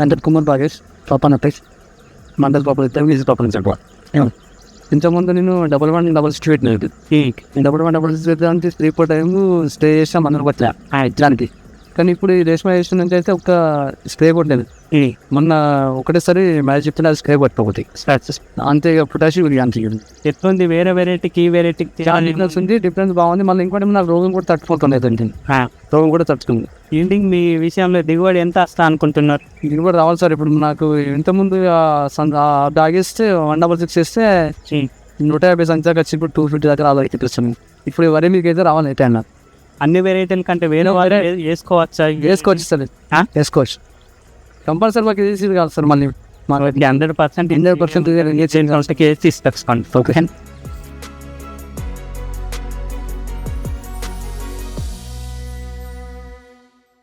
అంటే కుమార్ బాగేష్ పాపన్ అటెక్స్ మండల్ పాపన్ ఇస్తే ఈజీ పాపన్ చెప్ప ఇంతకుముందు నేను డబల్ వన్ డబల్ సిక్స్ పెట్టినది డబల్ వన్ డబల్ సిక్స్ పెట్టడానికి త్రీ ఫోర్ టైమ్ స్టే చేసాం అందరికి వచ్చా ఎగ్జామ్కి కానీ ఇప్పుడు ఈ రేష్మా నుంచి అయితే ఒక స్ప్రే కొట్టలేదు. మొన్న ఒకటేసారి మ్యాచ్ చెప్తే అది స్ప్రే కొట్టకపోతే. అంతే ఇక పొటాషియం అంతే. ఎట్లుంది? వేరే వెరైటీకి చాలా డిఫరెన్స్ ఉంది డిఫరెన్స్ బాగుంది. మళ్ళీ ఇంకోటి నాకు రోగం కూడా తట్టుకుంటుంది అయితే రోగం కూడా తట్టుకుంది. ఈల్డింగ్ మీ విషయంలో దిగుబడి ఎంత వస్తా అనుకుంటున్నారు కూడా రావాలి సార్ ఇప్పుడు నాకు ఇంతకుముందు డాగేస్తే వన్ డబల్ సిక్స్ వేస్తే నూట యాభై సంఖ్య వచ్చి ఇప్పుడు టూ ఫిఫ్టీ దాకా రావాలి తెప్పిస్తాను ఇప్పుడు వరి మీకు అయితే రావాలి అయితే అన్న అన్ని వెరైటీల కంటే వేరే వాళ్ళు వేసుకోవచ్చా వేసుకోవచ్చు సార్? వేసుకోవచ్చు కంపల్సరీ మాకు ఇది కాదు సార్ మళ్ళీ మాకు హండ్రెడ్ పర్సెంట్ 100% వేసి తీసుకోండి ఓకే